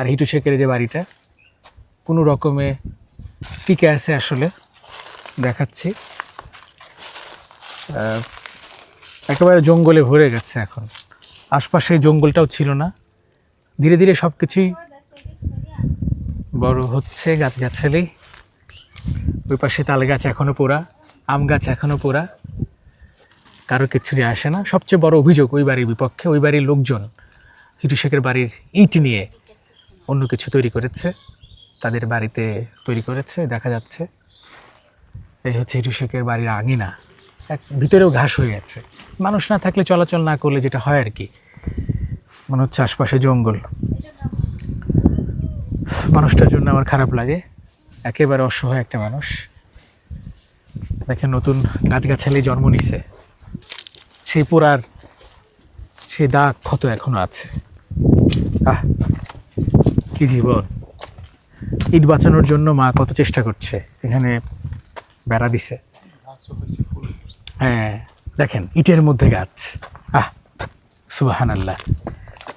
আর হিটু শেখের যে বাড়িটা, কোনো রকমে টিকে আছে আসলে, দেখাচ্ছি। একেবারে জঙ্গলে ভরে গেছে এখন। আশপাশে জঙ্গলটাও ছিল না। ধীরে ধীরে সব কিছুই বড় হচ্ছে গাছ গাছগাছালি। ওই পাশে তাল গাছ এখনও পোড়া, আম গাছ এখনও পোড়া। কারও কিছু যে আসে না। সবচেয়ে বড় অভিযোগ ওই বাড়ির বিপক্ষে, ওই বাড়ির লোকজন, হিটু শেখের বাড়ির ইট নিয়ে অন্য কিছু তৈরি করেছে, তাদের বাড়িতে তৈরি করেছে, দেখা যাচ্ছে। এই হচ্ছে শেখের বাড়ির আঙিনা। এক ভিতরেও ঘাস হয়ে গেছে। মানুষ না থাকলে চলাচল না করলে যেটা হয় আর কি। মনে হচ্ছে আশপাশে জঙ্গল। মানুষটার জন্য আমার খারাপ লাগে। একেবারে অসহায় একটা মানুষ। দেখেন নতুন গাছগাছালি জন্ম নিছে। সেই পোড়ার সেই দাগ ক্ষত এখনও আছে। আহ! কি জীবন? ইট বাঁচানোর জন্য মা কত চেষ্টা করছে। এখানে বেড়া দিছে। হ্যাঁ দেখেন, ইটের মধ্যে গাছ। আহ সুবাহান আল্লাহ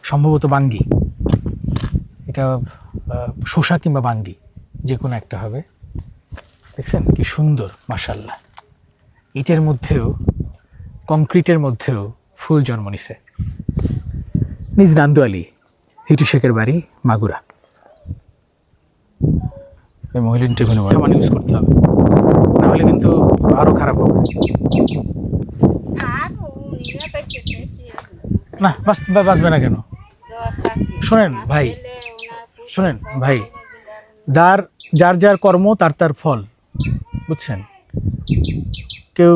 সম্ভবত বাঙ্গি। এটা শসা কিংবা বাঙ্গি যে কোনো একটা হবে। দেখছেন, কি সুন্দর মাসাল্লাহ ইটের মধ্যেও, কংক্রিটের মধ্যেও ফুল জন্ম নিছে। নিজ নান্দু আলী, হিটু শেখের বাড়ি, মাগুরা। এই মহিলা ইন্টারভিউ সামান ইউজ করতে হবে। নাহলে কিন্তু আরও খারাপ হবে। না বাঁচ বাঁচবে না কেন? শোনেন ভাই শোনেন ভাই যার যার যার কর্ম তার তার ফল। বুঝছেন? কেউ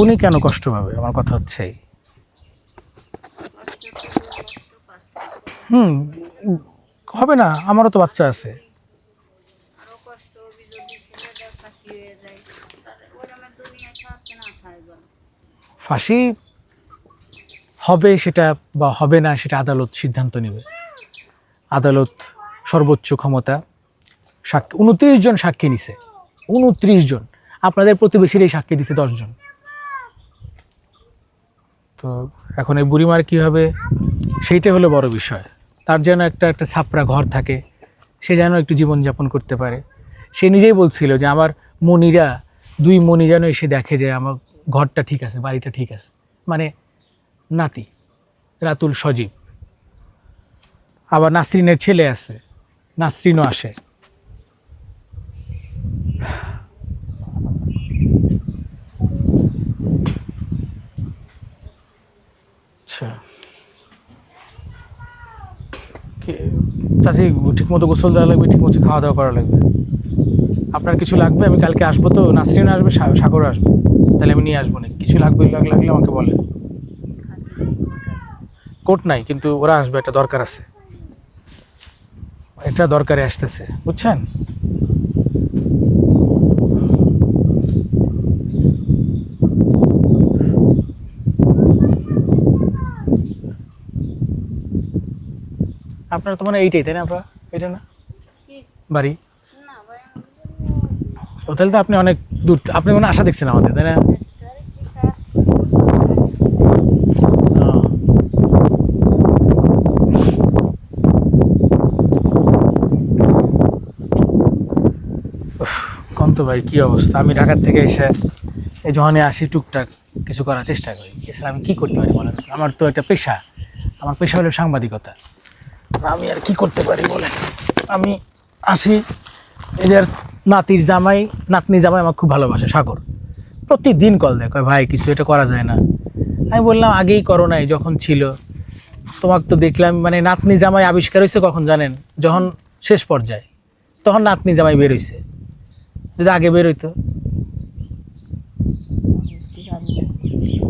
উনি কেন কষ্ট পাবে? আমার কথা হচ্ছে। হুম হবে না আমারও তো বাচ্চা আছে আরও কষ্ট হবে যদি ছেলেদের ফাঁসি হয়ে যায় তাহলে ওরমের দুনিয়া থাকছে না খাই বল ফাঁসি হবে সেটা বা হবে না সেটা আদালত সিদ্ধান্ত নেবে। আদালত সর্বোচ্চ ক্ষমতা সাক্ষী, উনত্রিশ জন সাক্ষী নিছে। উনত্রিশ জন। আপনাদের প্রতিবেশীরাই সাক্ষী দিছে দশজন তো এখন এই বুড়িমার কী হবে? সেইটা হলো বড় বিষয়। তার যেন একটা একটা ছাপড়া ঘর থাকে, সে যেন একটু জীবনযাপন করতে পারে। সে নিজেই বলছিল যে আমার মনিরা, দুই মনি যেন এসে দেখে যে আমার ঘরটা ঠিক আছে, বাড়িটা ঠিক আছে। মানে নাতি, রাতুল সজীব। আবার নাসরিনের ছেলে আছে, নাসরিনও আসে। আচ্ছা। চাচি ঠিক মতো গোসল দেওয়া লাগবে ঠিক মতো খাওয়া দাওয়া করা লাগবে? আপনার কিছু লাগবে? আমি কালকে আসব তো নাসরিন আসবে সাগর আসবে। তাহলে আমি নিয়ে আসব না কিছু লাগবে লাগ- লাগলে আমাকে বলেন। কোট নাই কিন্তু ওরা আসবে একটা দরকার আছে। এটা দরকারে আসতেছে বুঝছেন? আপনার তো মানে এইটাই তাই না আপনার? এটা না? বাড়ি? ও তাহলে তো আপনি অনেক দূর, আপনি মানে আশা দেখছেন আমাদের, তাই না? তো ভাই, কী অবস্থা? আমি ঢাকার থেকে এসে এই যখনই আসি টুকটাক কিছু করার চেষ্টা করি। এছাড়া আমি কী করতে পারি বলেন? আমার তো একটা পেশা। আমার পেশা হলো সাংবাদিকতা। আমি আর কি করতে পারি বলেন? আমি আসি আর নাতির জামাই নাতনি জামাই আমার খুব ভালোবাসে, সাগর। প্রতিদিন কল দেয়, কয়, ভাই, কিছু এটা করা যায় না। আমি বললাম, আগেই করো নাই, যখন ছিল। তোমাকে তো দেখলাম মানে নাতনি জামাই আবিষ্কার হয়েছে কখন জানেন? যখন শেষ পর্যায়ে, তখন নাতনি জামাই বের হয়েছে যদি আগে বের হইতো।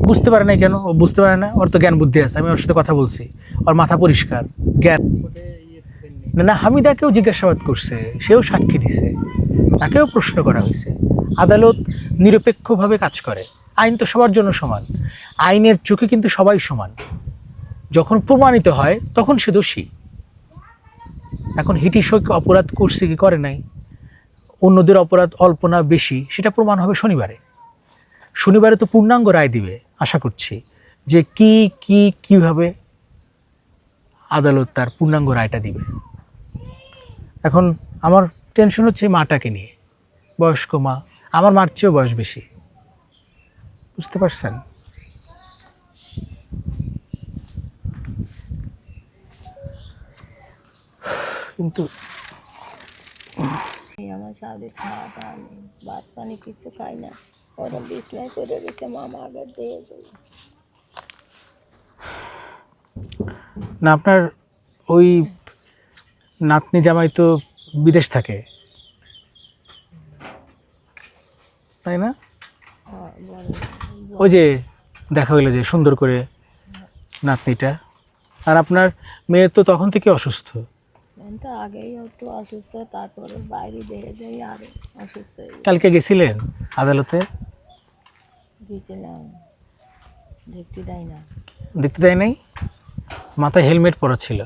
বুঝতে পারে না কেন? ও বুঝতে পারে না, ওর তো জ্ঞান বুদ্ধি আছে, আমি ওর সাথে কথা বলছি। ওর মাথা পরিষ্কার, জ্ঞান। না না, হামিদাকেও জিজ্ঞাসাবাদ করছে, সেও সাক্ষী দিছে। তাকেও প্রশ্ন করা হয়েছে। আদালত নিরপেক্ষভাবে কাজ করে। আইন তো সবার জন্য সমান। আইনের চোখে কিন্তু সবাই সমান। যখন প্রমাণিত হয়, তখন সে দোষী। এখন হিটি হিটিশোক অপরাধ করছে কি করে নাই? অন্যদের অপরাধ অল্প না বেশি, সেটা প্রমাণ হবে শনিবারে। শনিবারে তো পূর্ণাঙ্গ রায় দিবে, আশা করছি। যে কি কি, কীভাবে আদালত তার পূর্ণাঙ্গ রায়টা দিবে। এখন আমার টেনশন হচ্ছে মাটাকে নিয়ে। বয়স্ক মা আমার মার চেয়েও বয়স বেশি। বুঝতে পারছেন? কিন্তু আমার স্বামীর খাওয়া দাওয়া নেই ভাত পানি কিছু খাই না। ওরা বিছনায় করে গেছে মামা আগে দিয়ে দিল। না আপনার ওই নাতনি জামাই তো বিদেশ থাকে। তাই না? ওই যে দেখা হইল যে সুন্দর করে নাতনিটা। আর আপনার মেয়ে তো তখন থেকে অসুস্থ। আগেই একটু অসুস্থ তারপরে বাইরে দেখে যাই আরও অসুস্থ কালকে গেছিলেন আদালতে? গেছিলাম। দেখতে দেয় না। দেখতে দেয় নাই? মাথায় হেলমেট পরা ছিল।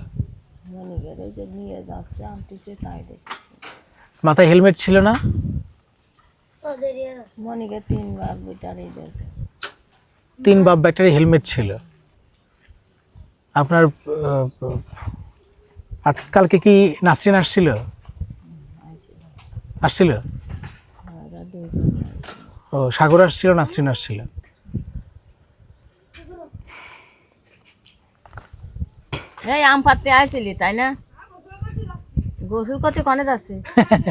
করে যে নিয়ে যাচ্ছে আনতেছে তাই দেখতেছি মাথায় হেলমেট ছিল না? মনিকে তিনবার বিটারে দিয়েছে। তিন বাপ ব্যাটারি হেলমেট ছিল। আপনার আহ, আজ কালকে কি নাসরিন আসছিল? আইছিল আসছিল। ও সাগর আসছিল নাসরিন আসছিল। এই আম পাততে আইছিলি তাই না? গোসল করতে কনে যাচ্ছে?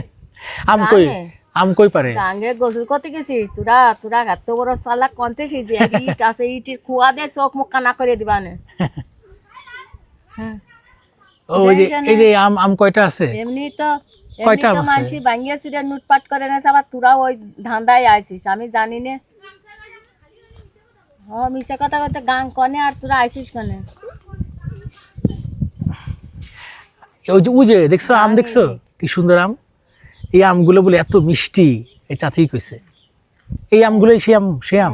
আম কই আম কই পারে গাঙ্গে গোসল করতে গেছিস? তোরা তোরা এত বড় সালা যে ইট আছে ইটের দিয়ে চোখ মুখ কানা করে দিবা না। ওই যে এই যে আম আম কয়টা আছে? এমনি তো কয়টা আম আছে? ভাঙ্গিয়ে সিরে লুটপাট করে না আবার তোরা ওই ধান্দায় আইসিস আমি জানি না। ও মিশে কথা বলতে গাং কনে আর তোরা আইসিস কনে? ওই যে যে দেখছ আম দেখছ? কি সুন্দর আম? এই আমগুলো বলে এত মিষ্টি এই চাচি কইছে। এই আমগুলোই সে আম সে আম।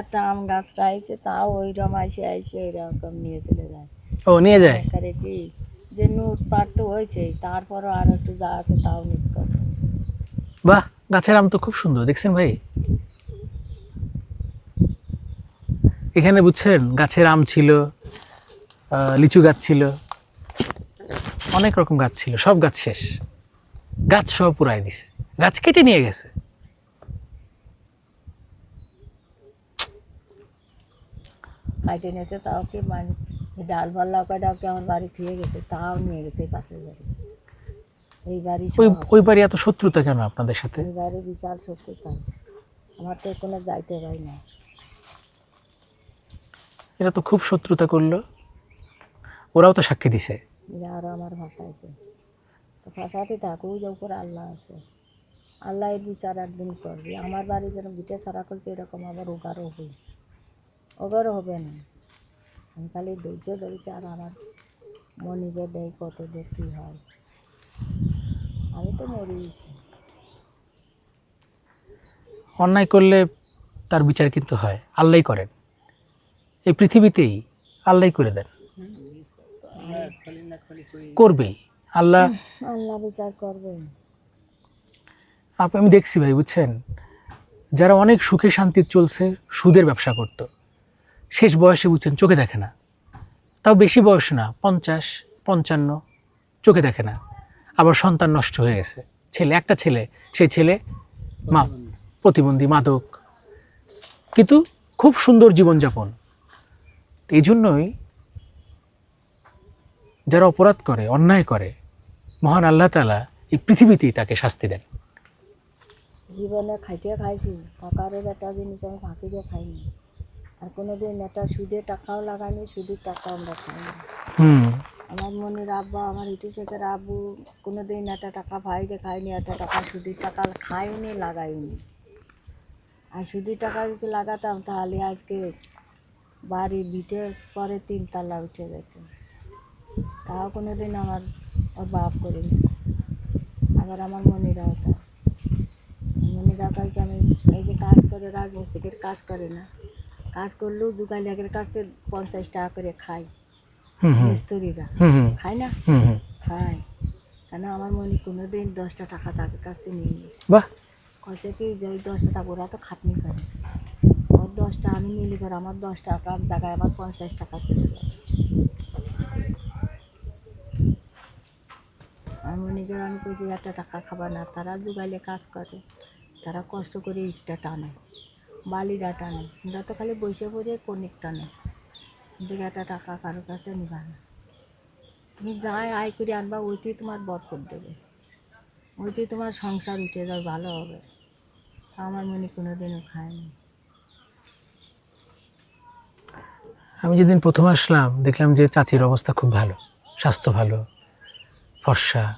একটা আম গাছটা আইসে তাও ওই রকম আইসে আইসে ওই রকম নিয়ে চলে যায়। ও নিয়ে যায়? করে কি? যে নুট পাট তো হয়েছে তারপরও আর একটু যা আছে তাও নুট করে বাহ গাছের আম তো খুব সুন্দর দেখছেন ভাই? এখানে বুঝছেন গাছের আম ছিল লিচু গাছ ছিল। অনেক রকম গাছ ছিল সব গাছ শেষ। গাছ সব পুরাই দিছে। গাছ কেটে নিয়ে গেছে। কাইটে নিয়েছে তাও কি মানে ডাল ভাল্লা কয়টাও কি আমার বাড়ি থেকে গেছে তাও নিয়ে গেছে পাশের বাড়ি। এই বাড়ি ওই ওই বাড়ি এত শত্রুতা কেন আপনাদের সাথে? এই বাড়ি বিশাল তাই আমার তো কোনো যাইতে পারি না এরা তো খুব শত্রুতা করল। ওরাও তো সাক্ষী দিছে। এরা আরও আমার ভাষা আছে। তো ভাষাতে থাকুক যে উপরে আল্লাহ আছে। আল্লাহ এর বিচার একদিন করবে। আমার বাড়ি যেন বিটে ছাড়া করছে, এরকম আবার ওগারও হবে। ওগারও হবে না। আমি খালি ধৈর্য ধরেছি আর আমার মনিবে দেয় কত দূর কী হয়। আমি তো মরিয়েছি অন্যায় করলে তার বিচার কিন্তু হয়। আল্লাহ করেন। এই পৃথিবীতেই আল্লাহ করে দেন। করবেই আল্লাহ আল্লাহ বিচার করবে। আপ- আমি দেখছি ভাই বুঝছেন? যারা অনেক সুখে শান্তি চলছে সুদের ব্যবসা করত। শেষ বয়সে বুঝছেন চোখে দেখে না। তাও বেশি বয়স না পঞ্চাশ পঞ্চান্ন চোখে দেখে না। আবার সন্তান নষ্ট হয়ে গেছে। ছেলে একটা ছেলে সেই ছেলে মা প্রতিবন্ধী মাদক। কিন্তু খুব সুন্দর জীবনযাপন। এই জন্যই যারা অপরাধ করে অন্যায় করে মহান আল্লাহ তালা এই পৃথিবীতেই তাকে শাস্তি দেন। জীবনে খাইতে খাইছি টাকারও একটা জিনিস আমি ফাঁকি দিয়ে খাইনি। আর কোনো দিন একটা সুদের টাকাও লাগাইনি সুদের টাকাও আমরা খাইনি। আমার মনের আব্বা আমার ইটু শেখের আব্বু কোনো দিন একটা টাকা ভাইকে খাইনি একটা টাকা সুদের টাকা খাইনি লাগাইনি। আর সুদের টাকা যদি লাগাতাম তাহলে আজকে বাড়ি বিটে পরে তিনতলা উঠে যেত। তাও কোনো দিন আমার ওর বাপ করিনি। আবার আমার মনিরা ওটা। মনিরা কালকে আমি এই যে কাজ করে রাজমিস্ত্রিকের কাজ করে না। কাজ করলেও যুগালিয়াকের কাছ থেকে পঞ্চাশ টাকা করে খাই মিস্ত্রিরা। খায় না? খায়। কেন আমার মনে কোনো দিন দশটা টাকা তাদের কাছ থেকে নিয়ে বাহ! কয়েছে কি যে ওই দশটা টাকা ওরা তো খাটনি করে। ওর দশটা আমি নিলে পর আমার দশ টাকার জায়গায় আমার পঞ্চাশ টাকা চলে যাবে আর মনিকের আমি কইছি, একটা টাকা খাবার না। তারা জোগাইলে কাজ করে। তারা কষ্ট করে ইটটা টানে বালিটা টানে। আমরা তো খালি বসে বসে কনিক টানে। কিন্তু একটা টাকা কারোর কাছে নিবা না। তুমি যাই আয় করে আনবা, ওইতেই তোমার বরকত দেবে। ওইতেই তোমার সংসার উঠে যাবে, ভালো হবে। আমার মনে কোনো দিনও খায়নি আমি যেদিন প্রথম আসলাম, দেখলাম যে চাচির অবস্থা খুব ভালো, স্বাস্থ্য ভালো। ফর্সা।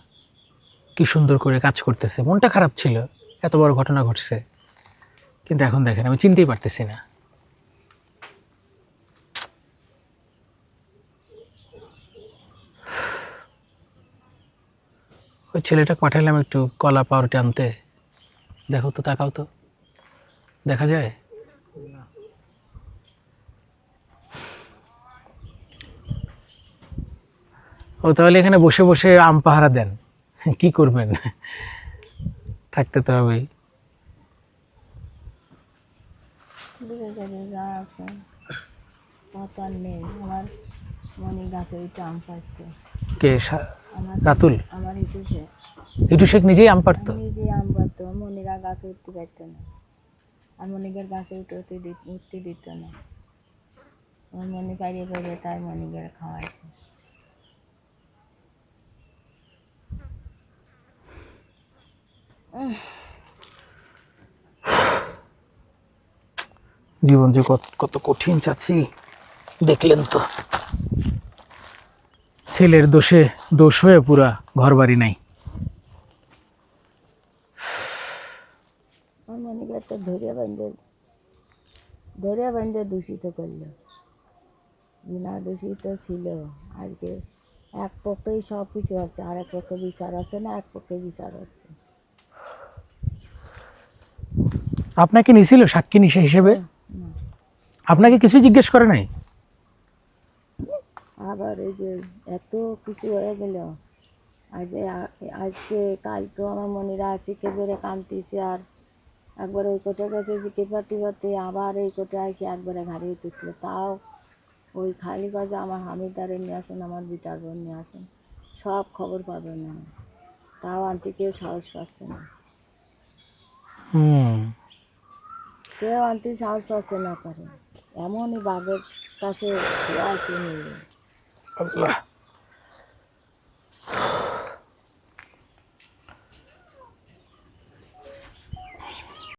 কি সুন্দর করে কাজ করতেছে। মনটা খারাপ ছিল। এত বড় ঘটনা ঘটছে। কিন্তু এখন দেখেন, আমি চিনতেই পারতেছি না। ওই ছেলেটা পাঠালাম একটু কলা, পাউরুটি আনতে। দেখো তো, তাকাও তো। দেখা যায়? ও তাহলে এখানে বসে বসে আম পাহারা দেন। কি করবেন? থাকতে তো হবেই। কে? রাতুল? শেখ। নিজেই আম পারতো আমি যে আম পারতো মনিরা গাছে উঠতে পারতো না। আর মনিকের গাছে উঠে উঠতে দিত উঠতে দিত না। মনি পাইরে পাইরে তাই মনিকের খাওয়াইছে। জীবন যে কত কঠিন চাচ্ছি দেখলেন তো। ছেলের দোষে দোষ হয়ে পুরা ঘর বাড়ি নাই। আমার মনিকের তো ধরে বান্ধে ধরে বান্ধে দূষিত করল। বিনা দূষিত ছিল। আজকে এক পক্ষেই সব কিছু আছে। আর এক পক্ষে বিচার আছে না, এক পক্ষে বিচার আছে। আপনাকে নিছিল সাক্ষী নিশে হিসেবে? আপনাকে কিছুই জিজ্ঞেস করে নাই? আবার এই যে এত কিছু হয়ে গেল। আজ আজকে কালকেও আমার মনিরা আসিকে বেড়ে কামতিছে আর একবার ওই কোটে গেছে জিকে পাতি পাতি আবার এই কোটে আসে একবারে ঘাড়িয়ে তুলছিল তাও ওই খালি কাজে আমার হামিদারে নিয়ে আসেন আমার বিটার বোন নিয়ে আসেন। সব খবর পাবেন না। তাও আনতে কেউ সাহস পাচ্ছে না। হুম। কেউ আনতে সাহস পাচ্ছে না করে এমনই বাঘের কাছে আল্লাহ।